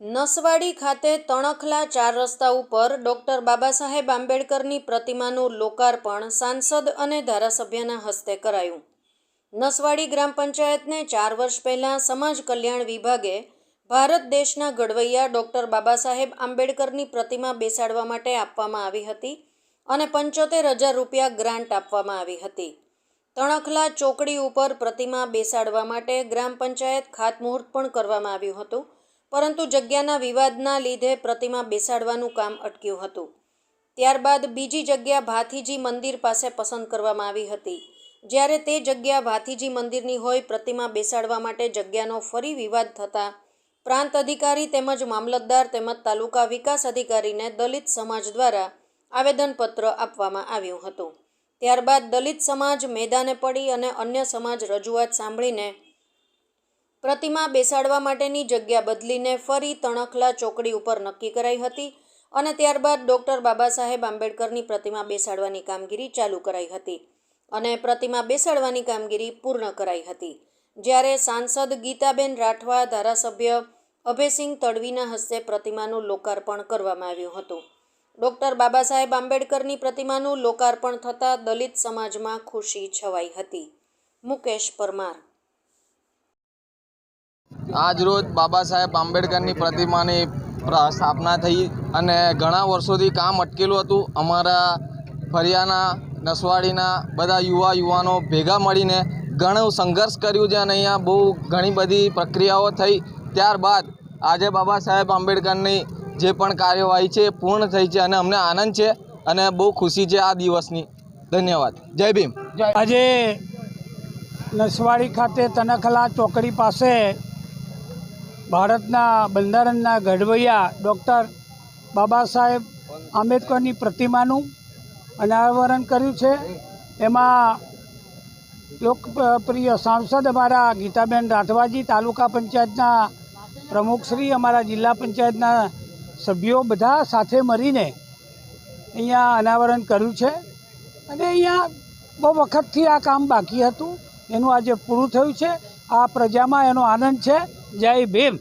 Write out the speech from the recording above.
નસવાડી ખાતે તણખલા ચાર રસ્તા ઉપર ડોક્ટર બાબા સાહેબ આંબેડકરની પ્રતિમાનું લોકાર્પણ સાંસદ અને ધારાસભ્યના હસ્તે કરાયું. નસવાડી ગ્રામ પંચાયતને ચાર વર્ષ પહેલાં સમાજ કલ્યાણ વિભાગે ભારત દેશના ઘડવૈયા ડોક્ટર બાબા સાહેબ આંબેડકરની પ્રતિમા બેસાડવા માટે આપવામાં આવી હતી અને પંચોતેર હજાર રૂપિયા ગ્રાન્ટ આપવામાં આવી હતી. તણખલા ચોકડી ઉપર પ્રતિમા બેસાડવા માટે ગ્રામ પંચાયત ખાતમુહૂર્ત પણ કરવામાં આવ્યું હતું. પરંતુ જગ્યાના વિવાદના લીધે પ્રતિમા બેસાડવાનું કામ અટક્યું હતું. ત્યારબાદ બીજી જગ્યા ભાથીજી મંદિર પાસે પસંદ કરવામાં આવી હતી. જ્યારે તે જગ્યા ભાથીજી મંદિરની હોય, પ્રતિમા બેસાડવા માટે જગ્યાનો ફરી વિવાદ થતાં, પ્રાંત અધિકારી તેમજ મામલતદાર તેમજ તાલુકા વિકાસ અધિકારીને દલિત સમાજ દ્વારા આવેદનપત્ર આપવામાં આવ્યું હતું. ત્યારબાદ દલિત સમાજ મેદાને પડી અને અન્ય સમાજ રજૂઆત સાંભળીને પ્રતિમા બેસાડવા માટેની જગ્યા બદલીને ફરી તણખલા ચોકડી ઉપર નક્કી કરાઈ હતી અને ત્યારબાદ ડૉક્ટર બાબા સાહેબ આંબેડકરની પ્રતિમા બેસાડવાની કામગીરી ચાલુ કરાઈ હતી અને પ્રતિમા બેસાડવાની કામગીરી પૂર્ણ કરાઈ હતી. જ્યારે સાંસદ ગીતાબેન રાઠવા, ધારાસભ્ય અભયસિંહ તડવીના હસ્તે પ્રતિમાનું લોકાર્પણ કરવામાં આવ્યું હતું. ડૉક્ટર બાબા સાહેબ આંબેડકરની પ્રતિમાનું લોકાર્પણ થતાં દલિત સમાજમાં ખુશી છવાઈ હતી. મુકેશ પરમાર આજ બાબા સાહેબ આંબેડકરની પ્રતિમાની સ્થાપના થઈ અને ઘણા વર્ષોથી કામ અટકેલું હતું. અમારા ફરિયાના, નસવાડીના બધા યુવા યુવાનો ભેગા મળીને ઘણું સંઘર્ષ કર્યું છે અને અહીંયા બહુ ઘણી બધી પ્રક્રિયાઓ થઈ. ત્યારબાદ આજે બાબા સાહેબ આંબેડકરની જે પણ કાર્યવાહી છે પૂર્ણ થઈ છે અને અમને આનંદ છે અને બહુ ખુશી છે આ દિવસની. ધન્યવાદ. જય ભીમ. આજે નસવાડી ખાતે તનખલા ચોકડી પાસે ભારતના બંધારણના ઘડવૈયા ડૉક્ટર બાબા સાહેબ આંબેડકરની પ્રતિમાનું અનાવરણ કર્યું છે. એમાં લોકપ્રિય સાંસદ અમારા ગીતાબેન રાઠવાજી, તાલુકા પંચાયતના પ્રમુખશ્રી અમારા જિલ્લા પંચાયતના સભ્યો બધા સાથે મળીને અહીંયા અનાવરણ કર્યું છે. અને અહીંયા બહુ વખતથી આ કામ બાકી હતું. એનું આજે પૂરું થયું છે. આ પ્રજામાં એનો આનંદ છે. જય ભીમ.